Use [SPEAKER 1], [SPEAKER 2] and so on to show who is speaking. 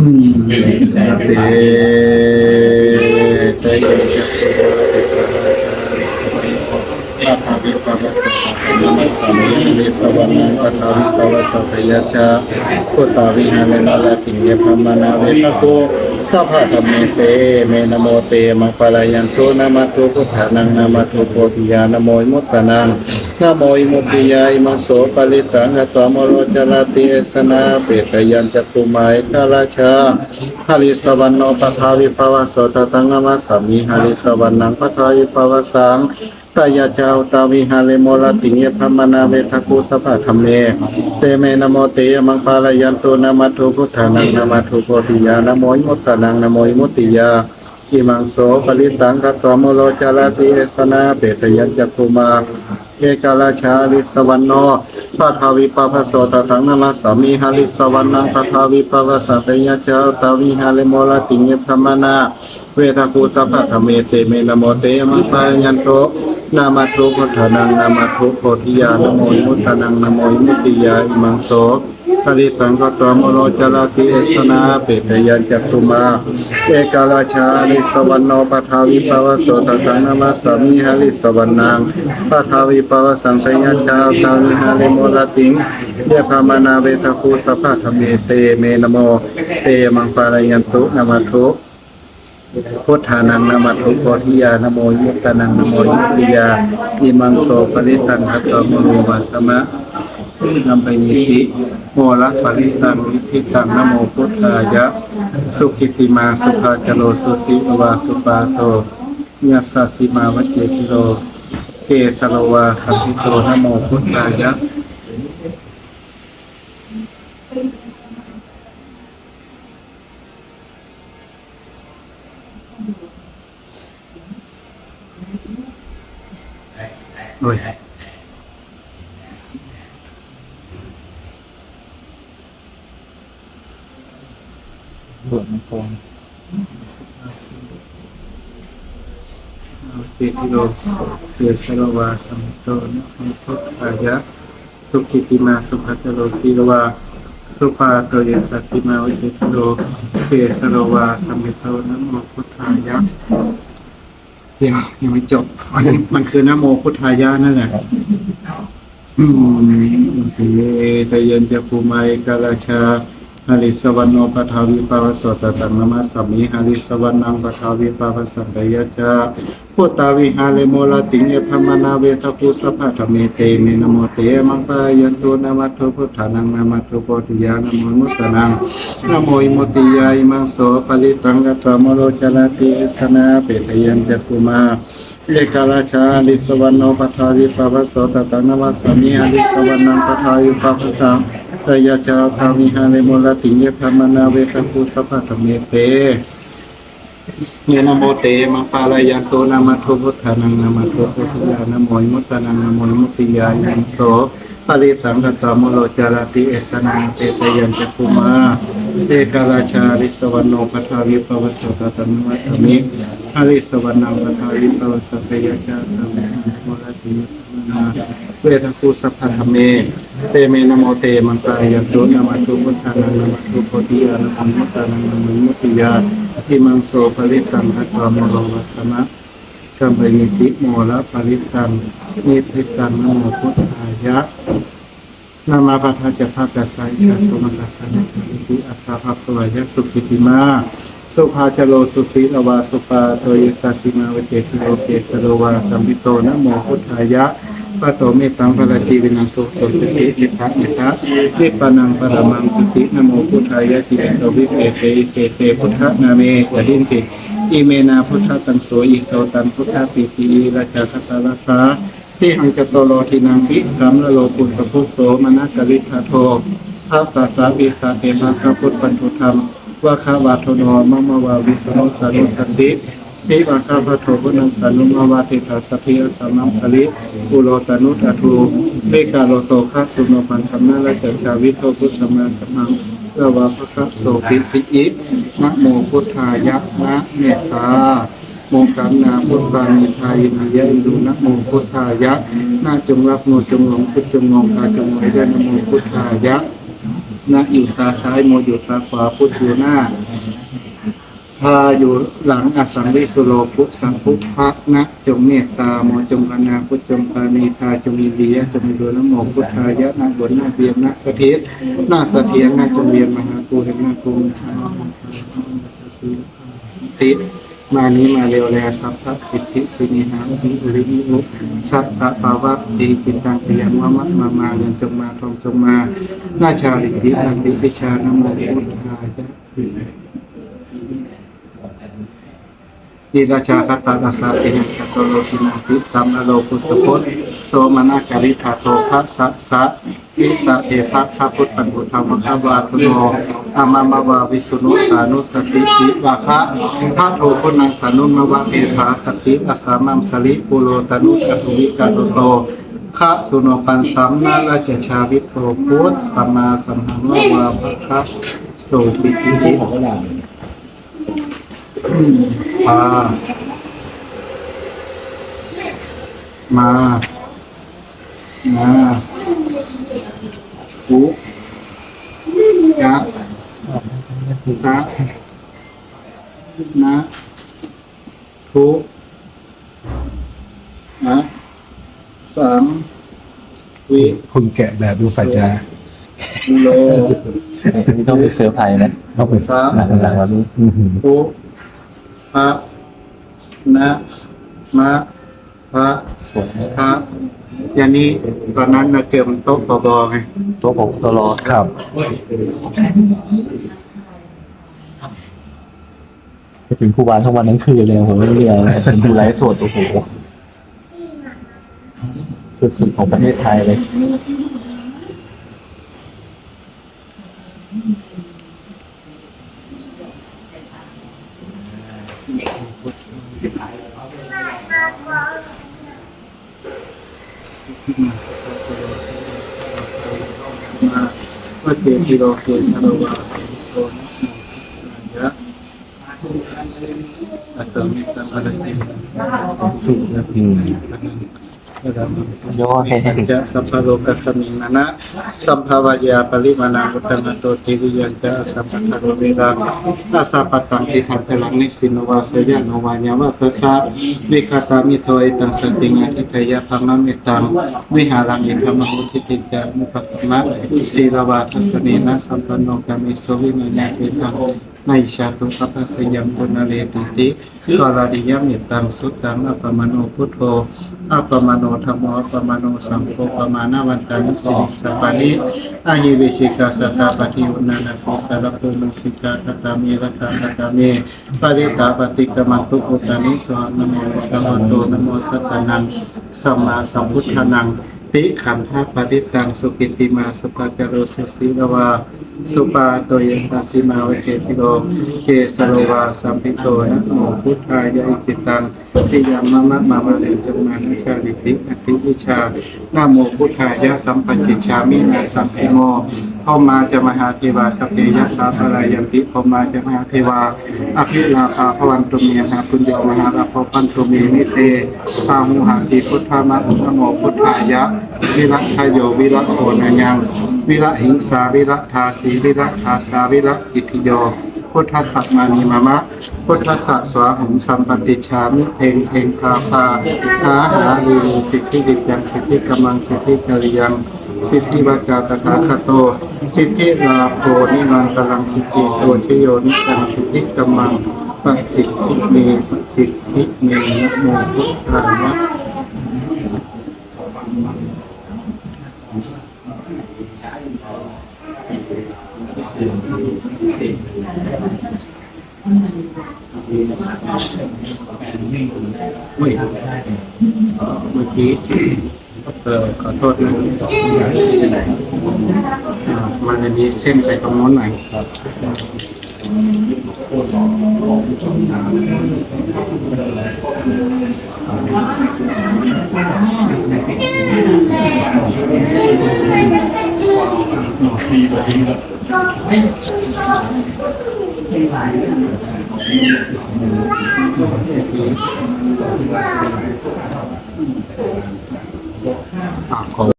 [SPEAKER 1] อืมสัพเพ เตยะจักขุมาเตปะวิปะวัสสะนามัสสามิลิสวรรณังปะทาวิปะวัสสะเตยะชะพุทธรนาลาติเยพะธรรมเตเมนโมเตมังปะรายันโตนะมะโตพุทธานังนะมะโตโพธิยานโมยมุตตะนังนะโมยมุติยาอิมังโสปะริสังหตวมโรจรติเอสนาเปตยันจักคุมายกาลาชาหาริสวรรณโนปทาวิภาวโสตตังนามัสามิหาริสวรรณังปทาวิภาวสัง ตายาจาวตาวิหาริโมลติเยพมนาเวทกุสภะธรรมเมเตเมนะโมเตยมังปาลยันตุนามัตถุพุทธานังนามัตถุโพธิยานโมยมุตตานังนโมยมุติยาอิมังโสปริตังกัตตโมโลจารติเอสนาเปตยัญจักุมาเอกาลาชาลิสวรรณโนปัทาวิปภโสตตังนามาสามีหาลิสวรรณังปัทาวิปภสัตยะเจ้าตาวิหาลิโมลติเยพมนาเวทาภูสัพพะธรรมเมเตเมนะโมเตมังปายันโต นามาทุพุทธานังนามาทุโพธิยานโมยมุตตานังนโมยมุตติยาอิมังโสปริตังกตมโลจารติเอสนาเปตยัญจักตุมา เอกาลาชาลิสวรรณปทาวิภาวสตตังนามาสามิหาลิสวรรณังปทาวิภาวสังตยะชาตาวิหาลิโมลติงเยพามานาเวทภูสัพพะธรรมเมเตเมนะโม เตมังปารายันตุนามาทุ พุทธานังนามัตถุโพธิยานโมยุตานังนโมยุติยาอิมังโสปริตังคัตโมโรวัสมะนัมไปนิติโมละปริตังวิธิตังนโมพุทธายะ สุขิติมาสุภาจโรสุสีวาสุปาโตยัสสสิมาวเจติโรเกสโลวาสัมพิโตนโมพุทธายะ
[SPEAKER 2] บวชมังกร
[SPEAKER 1] เจติโลเกสโลวาสัมโตนะโมพุทธายะสุขิติมาสุภาจโรสีวาสุภาโตยสัสสิมาวิเจติโลเกสโลวาสัมโตนะโมพุทธายะยังยังไม่จบอันนี้มันคือนะโมพุทธายะนั่นแหละอืมเยตเยนจะภูไมกาลาชา หาริสวรรณโนปทาวิปาวสตตังนมัสสามิหาริสวรรณังปทาวิปาวสัมยะจาพุตตาวิหาริโมลติเยพมนาเวทภูสัพพะธรรมเมเตเมนโมเตมังปายันตุนามัตถุพุทธานังนามัตถุโพธิยานโมมุตตะนังนโมอิมุติยาอิมังโสปลิตังกัตตวโมโลจารติสนาเปตยันจะภูมา เอกาลาชาลิสวรรณนปทาวิปวัสโสตตานวัสมิอลิสวรรณปทาวิปาวสังสยาจาพามิหาเลมุลติเยพมนาเวสภูสัพพะธเมเตเยนโมเตมังปาลายันโตนามาทุพุทธานังนามาทุพุทธยานาโมยมุตตานังนาโมยมุติยานังโส ริสังกตามโลจารติเอสนาเตตยัญจคุมาเอกาลาชาลิสวรรณโนปทาวิปวโสสตตังนวัสสามิอริสวรรณังปทาวิปวสัพยาจาตังโมลตินาเวทคูสัพพะธรรมเม เตเมนะโมเตมังกายันตุนามาตุพุทธานังนามาตุโพธิยานะมุตตานังนามุมุตติยาอิมังโสปริตังทัตตามโรวัสสมะ กัมปนิติโมละปริตังนิพิตังนโมพุทธายะนามาพัทธจะภากัสสายสัสมัสสะนะติอาสาภัพสวายะสุขิติมาสุภาจโลสุสีลวาสุปาโตยสัสิมาเวเจติโลเกสโลวาสัมปิโตนะโมพุทธายะปะโตเมตังปะระจีวินังสุโตติติจิตตะเมตะนิปปานังปะระมังสุตินะโมพุทธายะจิตโสวิเศษเสเศษเสพุทธนาเมกดินติ อิเมนาพุทธตังโสอิโสตันพุทธปิติราชาคตาลสาที่หังจโตโลทินังพิสัมโลกุสพุโสมนกลิทาโทภาสาสาวิสาเตภาคพุทธปันทุธรรมว่าคาวาทโนมมาวาวิสโนสานุสันติทิวาคาพโทพุนังสานุมาวาติตาสพิยสัมมังสลิปุโรตนุตทูเมกาโลโตคาสุโนปันสัมมาและเจชาวิโทพุสัมมาสัมมัง ระวาพระคะโสปิปิอินะโมพุทธายะนะเมตตาโมกันนาพุทธานิทายนายะอินดูนะโมพุทธายะนาจงรับโมจงหลงพุทธจงงงกาจงไว้ด้วยนะโมพุทธายะนาอยู่ตาซ้ายโมอยู่ตาขวาพุทธอยู่หน้า พาอยู่หลังอสังวิสุโลพุสังพุพระนะจงเมตตาโมจงกนาพุทจงปานีทาจงมีเบียจงมีดูนะโมพุทธายะนะบนหน้าเบียนนะสะเทศนาสะเทียนนาจงเวียนมหาภูเห็นนาภูมิชาติมานี้มาเร็วแลสัพพสิทธิสินิหาวิริมิมุสัพพะภาวะตีจิตตังพยังวะมะมามาเงินจงมาทองจงมาหน้าชาลิติอันติวิชานโมพุทธายะ นิราชาคตานาสาเตนะจตโลกินาภิสัมอโลกุสพจน์โสมนาจาริธาโตภะสะสะวิสะเอภะพระพุทธันบุธรรมคะวาทุโนอามามาวาวิสุนุสานุสติติวาคะพระโทพุนังสานุมวะเอภาสติอาสามัมสลิปุโรตนุกตุวิกาโตโตคะสุโนปันสัมนาราชชาวิโทพุทธสัมมาสัมหังวาภะคะโสปิติ
[SPEAKER 2] มา
[SPEAKER 1] มา มาอุยะสะนะทุนะสังวิ
[SPEAKER 2] คุณแกะแบบดูสัญญา
[SPEAKER 1] โล
[SPEAKER 3] นนี้ต้องไปเซอร์ไพรส์นะ
[SPEAKER 2] เขาเป็น
[SPEAKER 1] สะ
[SPEAKER 3] หลังหลังๆวันนี้
[SPEAKER 2] อื้อหือ
[SPEAKER 1] ทุ พระนะมะพระพระอย่างนี้ตอนนั้นนะเจอมันโต๊ะบอๆไง
[SPEAKER 3] ตัวผมตัวรอ
[SPEAKER 2] ครับ
[SPEAKER 3] ไปถึงครูบาทั้งวันทั้งคืนเลยผมไม่เรียนเลยนดูไลฟ์สดโอ้โหสุดๆของประเทศไทยเลย
[SPEAKER 1] มาว่าเจติโรเกสารวะโตนะยะอัตตมิตังอรติสุยะพินั ง
[SPEAKER 3] ย่อให้
[SPEAKER 1] ปัญจสัพพะโลกัสมิงมนะสัมภวายาปริมาณังอุตตังโตติวิยัญจะสัพพะทะโรเวรังอาสาปตังทิทังสลังนิสินวาสยะโนวายาวะทัสสะวิคาตามิโทเอตังสติงาทิทยาภมะเมตังวิหารังอิธรรมมุทิติจามุปปมะสีลวาทัสสเนนะสัมปันโนกามิโสวินัยเทธัง ในชาตุปปัสยัมตุนาเลติติกราดิยมิตังสุตตังอัปมโนพุทโธอัปมโนธรรมอัปมโนสังโฆปมาณวันตานิสิสัพพานิอาหิเวชิกาสัตตาปฏิอุณานาภิสารปุนุสิกาคตามิรัตาคตามิปริตาปฏิกมังทุกุตานิสวานโมพระโตนโมสัตตานังสัมมาสัมพุทธานังติขันธปริตังสุกิติมาสุปาจโรสุสีลวา สุปาโตยสัสสิมาเวเกติโลเกสโลวาสัมพิโตนะโมพุทธายะอิจิตังติยามมะมะมามาเรจมานุชาลิติอติวิชานะโมพุทธายะสัมปัญจิชามินาสัมสิโมเข้ามาจะมหาเทวาสเพยะตาภรายันติเข้ามาจะมหาเทวาอภิลาภาพวันตุเมียหาปุญโยมหาลาภพันตุเมมิเตพาหุหาติพุทธามะนะโมพุทธายะวิรัตโยวิรัตโอนยัง วิระหิงสาวิระทาสีวิระทาสาวิระอิทิโย พุทธสัตมานิมามะ พุทธสัสวาหุมสัมปติชามิเพงเพงคาพาหาหาลีลีสิทธิกิจยังสิทธิกำลังสิทธิจริยังสิทธิวจาตถาคโต สิทธิลาโภนิรันตรังสิทธิโชชโยนิจังสิทธิกำลังปัสสิทธิเมปัสสิทธิเมนะโมพุทธายะ อุ้ยเมื่อกี้เออขอโทษนะมันจะมีเส้นไปตรงโน้นหน่อยครับ Bài.